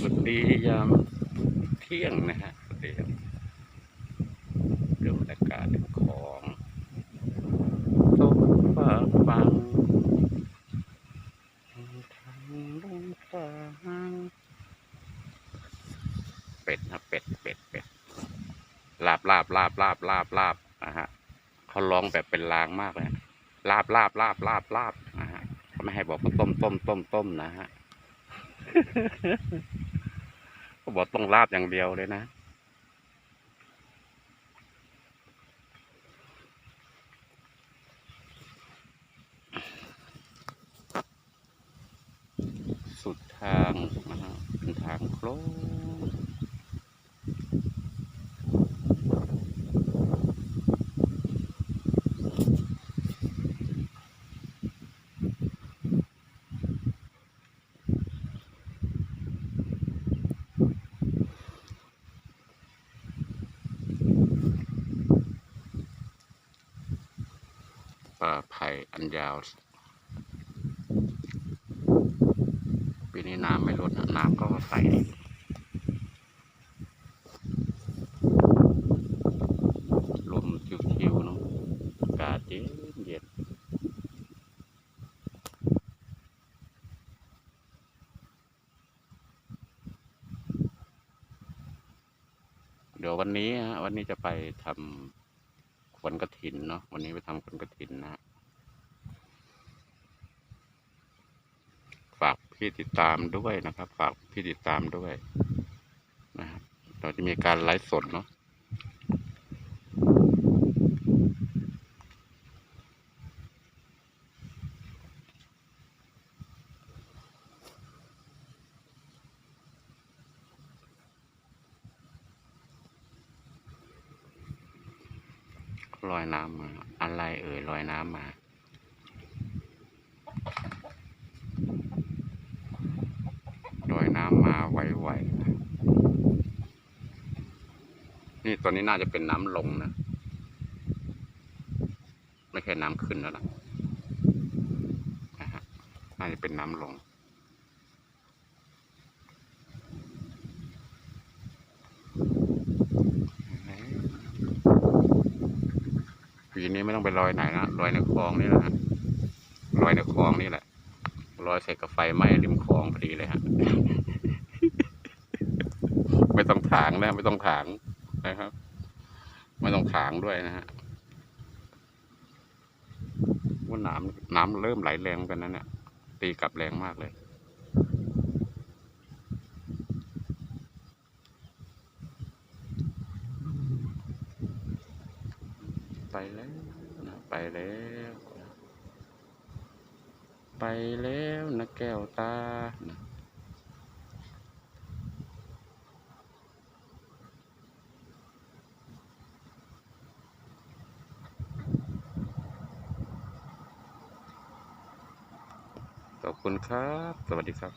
สวัสดียามเที่ยงนะฮะสวัสดีครับดูบรรยากาศของโซฟาฟังทางลงฟางเป็ดนะเป็ดเป็ดเป็ดลาบลาบลาบลาบลาบลาบนะฮะเขาร้องแบบเป็นลางมากเลยลาบลาบลาบลาบลาบ ไม่ให้บอกว่าต้มต้มต้มต้มนะฮะก็บอกต้องลาบอย่างเดียวเลยนะ สุดทางนะฮะเป็นทางโค้ง ป่าไผ่อันยาว ปีนี้น้ำไม่ลดนะน้ำก็ใสลมชิวๆเนาะอากาศเย็นเย็นเดี๋ยววันนี้ฮะวันนี้จะไปทำ วัญกระถินเนาะวันนี้ไปทำขวัญกระถินนะฮะฝากพี่ติดตามด้วยนะครับ ฝากพี่ติดตามด้วยนะครับเราจะมีการไลฟ์สดเนาะ ลอยน้ำมา อะไรเอ่ยลอยน้ำมา ลอยน้ำมาไหวๆนะนี่ตัวนี้น่าจะเป็นน้ำลงนะ ไม่ใช่น้ำขึ้นแล้วล่ะน่าจะเป็นน้ำลง ปีนี้ไม่ต้องไปลอยไหนนะลอยในคลองนี่แหละฮะลอยในคลองนี่แหละลอยใส่กับไฟไหม้ริมคลองพอดีเลยฮะไม่ต้องถางนะ ไม่ต้องถางนะครับ ไม่ต้องถางด้วยนะฮะว่าน้ำน้ำเริ่มไหลแรงกันนะเนี่ยตีกลับแรงมากเลย ไปแล้วนะไปแล้วนะไปแล้วนะแก้วตานะขอบคุณครับ สวัสดีครับ